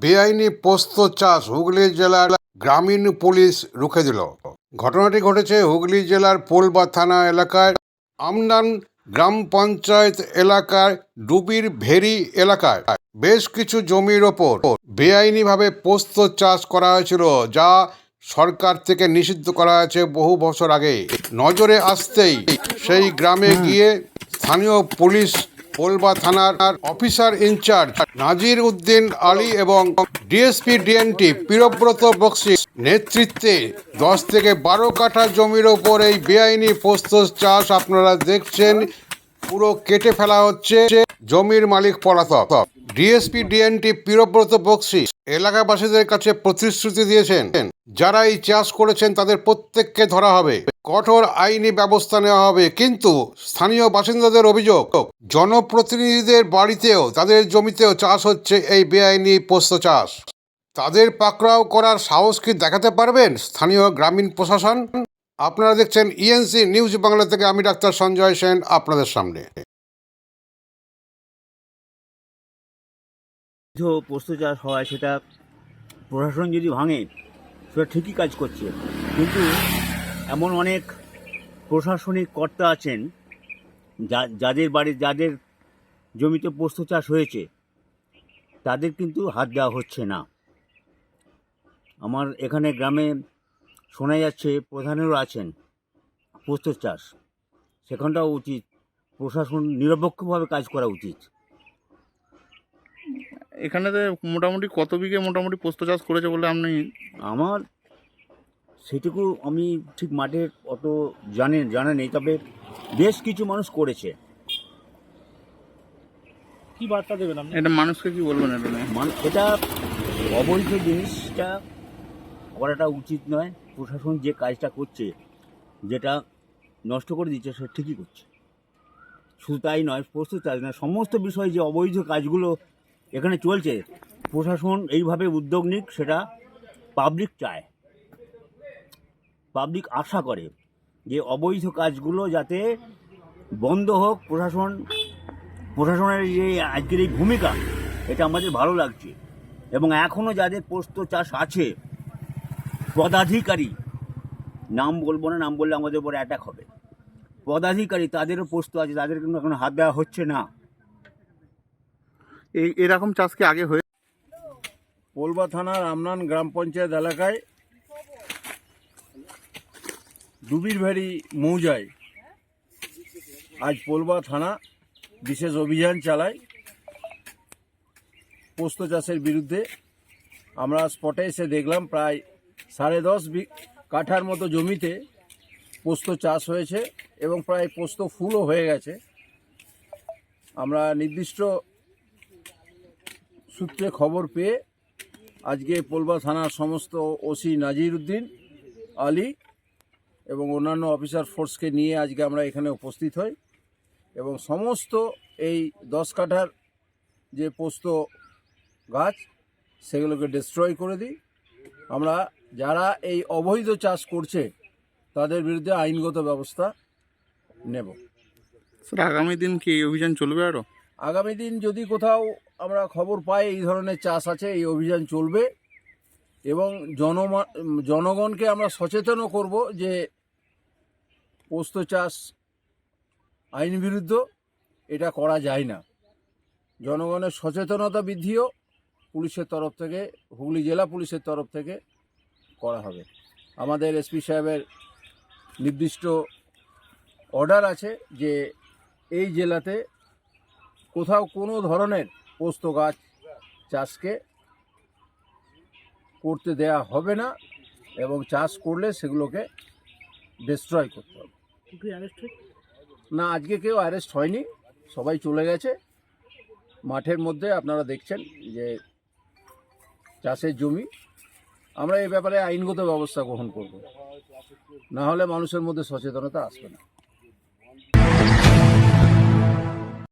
বেআইনি পোস্ত চাষ হুগলি জেলার গ্রামীণ পুলিশ রুখে দিল। ঘটনাটি ঘটেছে হুগলি জেলার পোলবা থানা এলাকায়। আমনান গ্রাম পঞ্চায়েত এলাকার ডুবির ভেরি এলাকায়। বেশ কিছু জমির ওপর বেআইনিভাবে পোস্ত চাষ করা হয়েছিল, যা সরকার থেকে নিষিদ্ধ করা হয়েছে বহু বছর আগে। নজরে আসতেই সেই গ্রামে গিয়ে স্থানীয় পুলিশ পোলবা থানার officer in charge Nazir Uddin Ali এবং ডিএসপি ডিএনটি প্রিয়ব্রত বক্সি নেতৃত্বে দশ থেকে বারো কাঠা জমির ওপর এই বেআইনি পোস্ত চাষ আপনারা দেখছেন। পুরো কেটে ফেলা হচ্ছে জমির মালিক পলাতক। ডিএসপি ডিএনটি প্রিয়ব্রত বক্সি এলাকাবাসীদের কাছে প্রতিশ্রুতি দিয়েছেন। যারা এই চাষ করেছেন তাদের প্রত্যেককে ধরা হবে। কঠোর আইনি ব্যবস্থা নেওয়া হবে, কিন্তু স্থানীয় বাসিন্দাদের অভিযোগ, জনপ্রতিনিধিদের বাড়িতেও তাদের জমিতেও চাষ হচ্ছে এই বেআইনি পোস্ত চাষ। তাদের পাকড়াও করার সাহস কি দেখাতে পারবেন স্থানীয় গ্রামীণ প্রশাসন? আপনারা দেখছেন ইএনসি নিউজ বাংলা থেকে, আমি ডাক্তার সঞ্জয় সেন আপনাদের সামনে। পোস্ত চাষ হয়, সেটা প্রশাসন যদি ভাঙে সেটা ঠিকই কাজ করছে। কিন্তু এমন অনেক প্রশাসনিক কর্তা আছেন, যা, যাদের বাড়ি, যাদের জমিতে পোস্ত চাষ হয়েছে, তাদের কিন্তু হাত দেওয়া হচ্ছে না। আমার এখানে গ্রামে শোনা যাচ্ছে প্রধানেরও আছেন পোস্ত চাষ। সেখানটাও উচিত। প্রশাসন নিরপেক্ষভাবে কাজ করা উচিত। এখানে তো মোটামুটি কত বিঘে মোটামুটি পোস্ত চাষ করেছে বলে আপনি আমার সেটুকু আমি ঠিক মাঠের অত জানেন জানা নেই তবে বেশ কিছু মানুষ করেছে। কি বার্তা দেবেন আপনি? এটা মানুষকে কি বলবেন এটা এটা অবৈধ জিনিসটা করাটা উচিত নয়। প্রশাসন যে কাজটা করছে যেটা নষ্ট করে দিচ্ছে সেটা ঠিকই করছে। শুধু তাই নয় প্রস্তুত চাষ নয়। সমস্ত বিষয়ে যে অবৈধ কাজগুলো এখানে চলছে। প্রশাসন এইভাবে উদ্যোগ নিক, সেটা পাবলিক চায়। পাবলিক আশা করে যে অবৈধ কাজগুলো যাতে বন্ধ হোক, প্রশাসন, প্রশাসনের যে আজকের এই ভূমিকা, এটা আমাদের ভালো লাগছে। এবং এখনও যাদের পোস্ত চাষ আছে, পদাধিকারী, নাম বলব না, নাম বললে আমাদের উপরে অ্যাটাক হবে। পদাধিকারী, তাদেরও পোস্ত আছে, তাদের কিন্তু এখন হাত দেওয়া হচ্ছে না। এই এরকম চাষ কি আগে হয়ে পোলবা থানার আমনান গ্রাম পঞ্চায়েত এলাকায় ডুবির ভেড়ি মৌজায় আজ পোলবা থানা বিশেষ অভিযান চালায়। পোস্ত চাষের বিরুদ্ধে আমরা স্পটে এসে দেখলাম প্রায় সাড়ে দশ কাঠার মতো জমিতে পোস্ত চাষ হয়েছে এবং প্রায় পোস্ত ফুলও হয়ে গেছে। আমরা নির্দিষ্ট সূত্রে খবর পেয়ে আজকে পোলবা থানার সমস্ত ওসি নাজির উদ্দিন, আলী এবং অন্যান্য অফিসার ফোর্সকে নিয়ে আজকে আমরা এখানে উপস্থিত হই এবং সমস্ত এই দশ কাঠার যে পোস্ত গাছ সেগুলোকে ডিস্ট্রয় করে দিই। আমরা যারা এই অবৈধ চাষ করছে, তাদের বিরুদ্ধে আইনগত ব্যবস্থা নেব। স্যার, আগামী দিন কি অভিযান চলবে আরও আগামী দিন যদি কোথাও আমরা খবর পাই এই ধরনের চাষ আছে, এই অভিযান চলবে এবং জনমা, জনগণকে আমরা সচেতনও করব যে পোস্ত চাষ আইন বিরুদ্ধ এটা করা যায় না। জনগণের সচেতনতা বৃদ্ধিও পুলিশের তরফ থেকে, হুগলি জেলা পুলিশের তরফ থেকে করা হবে। আমাদের এসপি সাহেবের নির্দিষ্ট অর্ডার আছে যে এই জেলাতে কোথাও কোনো ধরনের পোস্ত গাছ চাষকে করতে দেয়া হবে না এবং চাষ করলে সেগুলোকে ডিস্ট্রয় করতে হবে। না আজকে কেউ অ্যারেস্ট হয়নি সবাই চলে গেছে। মাঠের মধ্যে আপনারা দেখছেন যে চাষের জমি। আমরা এই ব্যাপারে আইনগত ব্যবস্থা গ্রহণ করব। না হলে মানুষের মধ্যে সচেতনতা আসবে না।